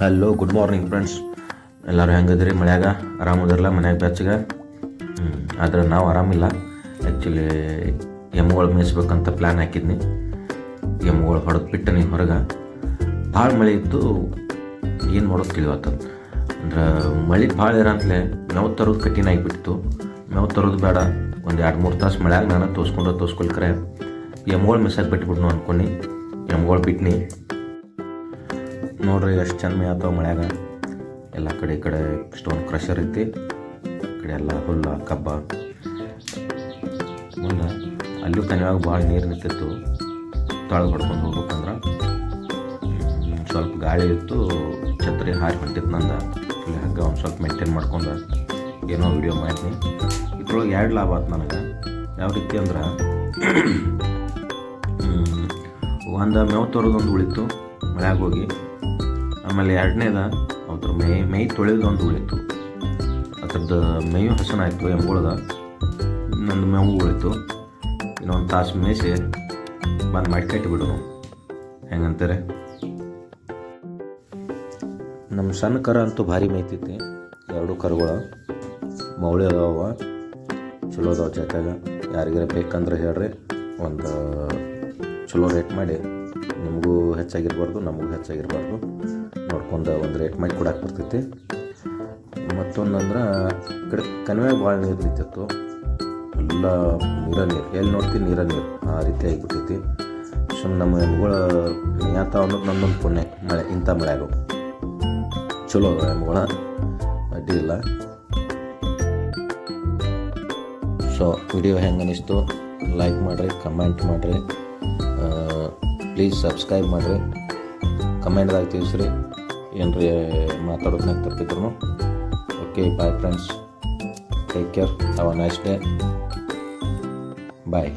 Hello good morning friends ಎಲ್ಲರೂ ಹೆಂಗದ್ರಿ? ಮಳೆಯಾಗ ಆರಾಮದಿರಲ್ಲ ಮನ್ಯಾಗ ಬೆಚ್ಚಗೆ ಆದರೆ ನಾವು ಆರಾಮಿಲ್ಲ. Actually ಎಮ್ಗಳು ಮೇಯಿಸ್ಬೇಕಂತ plan ಹಾಕಿದ್ನಿ. ಎಮ್ಗಳು ಹೊಡೆದು ಬಿಟ್ಟು ನೀನು ಹೊರಗೆ. ಭಾಳ ಮಳೆ ಇತ್ತು. ಏನು ಮಾಡೋದು ತಿಳಿವತ್ತ ಅಂದ್ರೆ, ಮಳೆ ಭಾಳ ಇರಂತಲೇ ಮೇವು ತರೋದು ಕಠಿಣ ಆಗಿಬಿಟ್ಟಿತ್ತು. ಮೇವು ತರೋದು ಬೇಡ. ಒಂದು ಎರಡು, ಮೂರು ತಾಸು ಮಳೆಯಾಗ ನಾನು ತೋರಿಸ್ಕೊಂಡು ತೋರಿಸ್ಕೊಳ್ಕರೆ ಎಮ್ಗಳು ಬಿಟ್ಬಿಟ್ಟು ಬಿಟ್ಬಿಡ್ನು ಅನ್ಕೊಂಡು. ಎಮ್ಗಳು ಬಿಟ್ನಿ. ನೋಡ್ರಿ ಎಷ್ಟು ಚಂದ ಆತಾವ ಮಳ್ಯಾಗ ಎಲ್ಲ ಕಡೆ ಈ ಕಡೆ ಸ್ಟೋನ್ ಕ್ರಷರ್ ಐತಿ. ಈ ಕಡೆ ಎಲ್ಲ ಹುಲ್ಲ, ಕಬ್ಬ. ಮುಂದೆ ಅಲ್ಲೂ ತನಿಯಾಗ ಭಾಳ ನೀರು ನಿಂತಿತ್ತು. ತಾಳು ಹೊಡ್ಕೊಂಡು ಹೋಗ್ಬೇಕಂದ್ರೆ ಸ್ವಲ್ಪ ಗಾಳಿ ಇತ್ತು, ಛತ್ರಿ ಹಾರಿ ಹೊಂಟಿತ್ತು ನಂದು. ಇಲ್ಲಿ ಹಗ್ಗ ಒಂದು ಸ್ವಲ್ಪ ಮೇಂಟೈನ್ ಮಾಡ್ಕೊಂಡು ಏನೋ ವಿಡಿಯೋ ಮಾಡ್ತೀನಿ. ಇದ್ರೊಳಗೆ ಎರಡು ಲಾಭ ಆಯ್ತು ನನಗೆ. ಯಾವ ರೀತಿ ಅಂದ್ರೆ ಒಂದು ಮೇವು ತರೋದೊಂದು ಉಳಿತು ಮಳ್ಯಾಗ ಹೋಗಿ. ಆಮೇಲೆ ಎರಡನೇದ ಅದ್ರ ಮೈ ಮೈ ತೊಳೆಯೋದೊಂದು ಉಳಿತು. ಅದ್ರದ್ದು ಮೇಯು ಹಸನಾಯಿತು ಎಂಬುಳ್ದ ಇನ್ನೊಂದು ಮೇವು ಉಳಿತು. ಇನ್ನೊಂದು ತಾಸು ಮೇಯಿಸಿ ಬಂದು ಮಾಡಿ ಕಟ್ಟಿಬಿಡು ನಾವು ಹೆಂಗಂತಾರೆ? ನಮ್ಮ ಸಣ್ಣ ಕರ ಅಂತೂ ಭಾರಿ ಮೇಯ್ತೈತಿ. ಎರಡು ಕರುಗಳು ಮೌಳಿ ಅದಾವ. ಚಲೋ ಅದಾವ ಜೊತೆಗೆ ಯಾರಿಗಾರ ಬೇಕಂದ್ರೆ ಹೇಳ್ರಿ. ಒಂದು ಚಲೋ ರೇಟ್ ಮಾಡಿ. ನಿಮಗೂ ಹೆಚ್ಚಾಗಿರ್ಬಾರ್ದು, ನಮಗೂ ಹೆಚ್ಚಾಗಿರ್ಬಾರ್ದು. ನೋಡ್ಕೊಂಡು ಒಂದು ರೇಟ್ ಮಾಡಿ ಕೊಡಕ್ಕೆ ಬರ್ತೈತಿ. ಮತ್ತೊಂದಂದ್ರೆ ಕಡೆ ಕನ್ವೆ ಭಾಳ ನೀರು ನಿಂತಿತ್ತು ಎಲ್ಲ ನೀರ ನೀರು ಎಲ್ಲಿ ನೋಡ್ತೀವಿ ನೀರ ನೀರು ಆ ರೀತಿ ಆಗಿಬಿಟ್ಟೈತಿ. ಸುಮ್ಮನೆ ನಮ್ಮ ಎಮ್ಗಳ ಮೇಯತಾವ ಅನ್ನೋದು ನನ್ನೊಂದು ಪುಣ್ಯ, ಮಳೆ, ಇಂಥ ಮಳೆಯಾಗ ಚಲೋ ಅದ ಎಮ್ಗಳ, ಅಡ್ಡಿ ಇಲ್ಲ. ಸೊ ವಿಡಿಯೋ ಹೆಂಗೆ ಅನಿಸ್ತು? ಲೈಕ್ ಮಾಡಿರಿ ಕಮೆಂಟ್ ಮಾಡಿರಿ. ಪ್ಲೀಸ್ ಸಬ್ಸ್ಕ್ರೈಬ್ ಮಾಡಿರಿ. ಕಮೆಂಟ್ದಾಗ ತಿಳಿಸ್ರಿ. ಏನ್ರಿ ಮಾತಾಡೋದನ್ನ ತಪ್ಪಿದ್ರು okay bye friends take care have a nice day bye